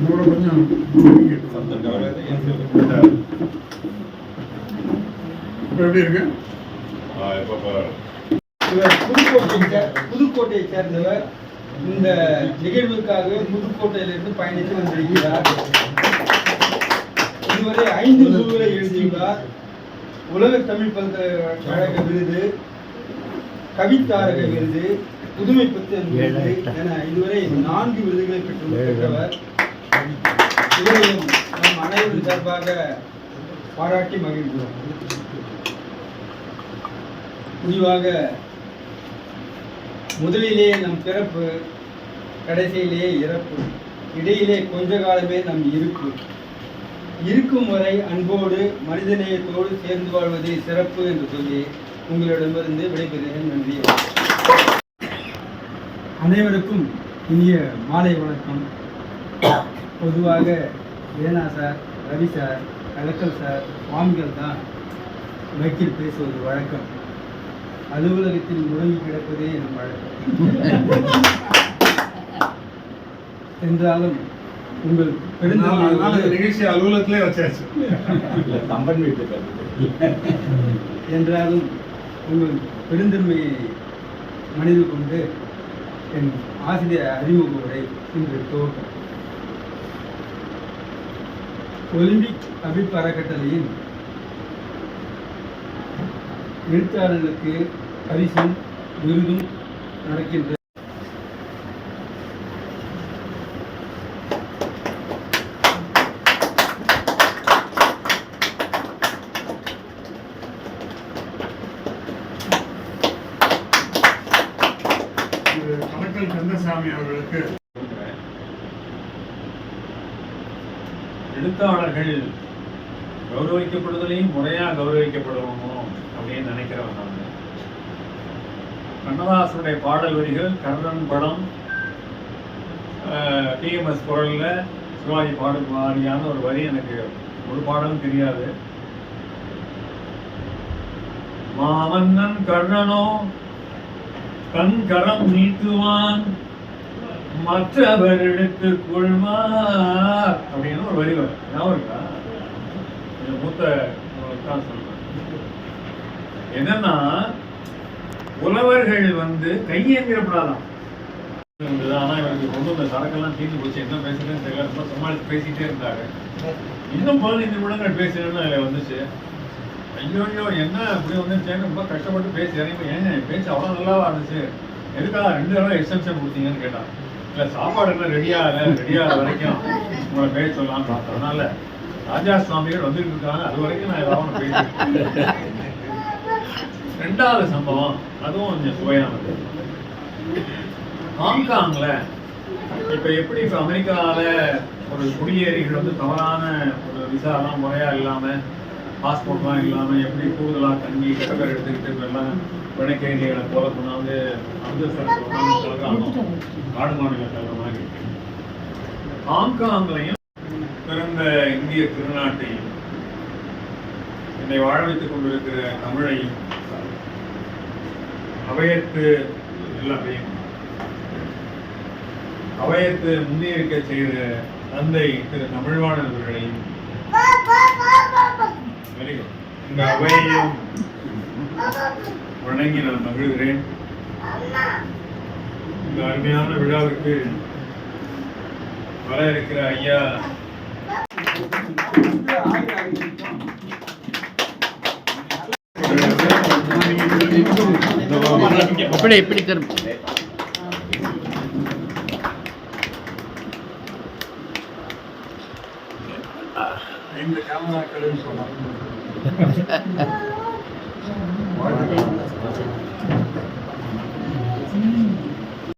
நீங்களும் வந்து எப்படி இருக்கு புதுக்கோட்டையை சேர்ந்தவர் இந்த நிகழ்வுக்காக புதுக்கோட்டையிலிருந்து பயணித்து வந்திருக்கிறார். இதுவரை ஐந்து நூல்களை எழுதியுள்ளார். உலக தமிழ் பல்கலைக்கழக விருது கவித்தாரக விருது புதுமை புத்தக விருது என இதுவரை நான்கு விருதுகளை பெற்று பெற்றவர் இவரையும் நம் அனைவரும் சார்பாக பாராட்டி மகிழ்கிறோம். முடிவாக முதலிலே நம் பிறப்பு கடைசியிலே இறப்பு இடையிலே கொஞ்ச காலமே நம் இருப்பு. இருக்கும் வரை அன்போடு மனிதநேயத்தோடு சேர்ந்து வாழ்வதே சிறப்பு என்று சொல்லி உங்களிடமிருந்து விடைபெறுகிறேன். நன்றி. அனைவருக்கும் இனிய மாலை வணக்கம். பொதுவாக வேணா சார் ரவி சார் கலக்கல் சார் சுவாமிகள் தான் மைக்கில் பேசுவது வழக்கம். அலுவலகத்தில் முடங்கி கிடப்பதே என் வழக்கம். என்றாலும் உங்கள் நிகழ்ச்சி அலுவலகத்திலே வச்சாச்சு. கம்பன் வீட்டு என்றாலும் உங்கள் பெருந்தன்மையை மனதில் கொண்டு என் ஆசிரியர் அறிமுக உரை இன்று துவக்கம் ஒலிம்பிக் அபிப் அறக்கட்டளையின் எழுத்தாளர்களுக்கு பரிசும் விருதும் நடக்கின்ற கணக்கல் கந்தசாமி அவர்களுக்கு எழுத்தாளர்கள் கௌரவிக்கப்படுதலையும் முறையா கௌரவிக்கப்படணும் அப்படின்னு நினைக்கிறவன் நான் கண்ணதாசனுடைய பாடல் வரிகள் கர்ணன் படம் டிஎம்எஸ் குரலில் சிவாஜி பாடல் மாதிரியான ஒரு வரி எனக்கு ஒரு பாடலும் தெரியாது. மாமன்னன் கர்ணனோ கண் கரம் நீட்டுவான் மற்றவர் எடுத்து கொள்வார் அப்படின்னு ஒரு வரி வரும். ஞாபகம் இருக்கா? மூத்த உங்களுக்கு தான் சொல்றேன் என்னன்னா உழவர்கள் வந்து கையேந்திரப்படாதான் இருந்தது ஆனா இவருக்கு கொண்டு வந்த சரக்கெல்லாம் தீர்ந்து போச்சு. என்ன பேசுறதுன்னு தெரியல. ரொம்ப சமாளித்து பேசிட்டே இருந்தாங்க இன்னும் பதினைந்து நிமிடங்கள் பேசுறேன்னு அதுல வந்துச்சு. ஐயோ ஐயோ என்ன அப்படி வந்துச்சேன்னு ரொம்ப கஷ்டப்பட்டு பேசி இறங்கி ஏன் என் பேச்சு அவ்வளோ நல்லாவா இருந்துச்சு? எதுக்காக ரெண்டு தடவை எக்ஸ்டென்ஷன் கொடுத்தீங்கன்னு கேட்டான். இல்லை சாப்பாடு எல்லாம் ரெடியாக ரெடியாகிற வரைக்கும் உங்களை பேச சொல்லலாம்னு பார்த்தேன் அதனால ராஜா சுவாமிகள் வந்துட்டு இருக்காங்க. அது வரைக்கும் நான் ஏதாவது ஒண்ணு ரெண்டாவது சம்பவம் அதுவும் கொஞ்சம் சுவையானது ஹாங்காங்ல இப்ப எப்படி இப்ப அமெரிக்காவில் ஒரு குடியேறிகள் வந்து தவறான ஒரு விசாலாம் முறையா இல்லாம பாஸ்போர்ட்லாம் இல்லாம எப்படி கூடுதலா தங்கி கடற்கரை எடுத்துக்கிட்டு இப்ப எல்லாம் பிணைக்கைதிகளை போல கொண்டாந்து அமிர்தசரத்தில் நாடு மாநிலம் தகுந்த மாதிரி. ஹாங்காங்லையும் பிறந்த இந்திய திருநாட்டையும் என்னை வாழ வைத்துக் கொண்டிருக்கிற தமிழையும் அவையத்து எல்லாமே அவையத்து முன்னேறிக்க செய்த தந்தை திரு தமிழ்வாணன் அவர்களையும் இந்த அவையையும் வணங்கி நான் மகிழ்கிறேன். இந்த அருமையான விழாவிற்கு வர இருக்கிற ஐயா அப்படி இப்படி திரும்ப சொன்னாங்க.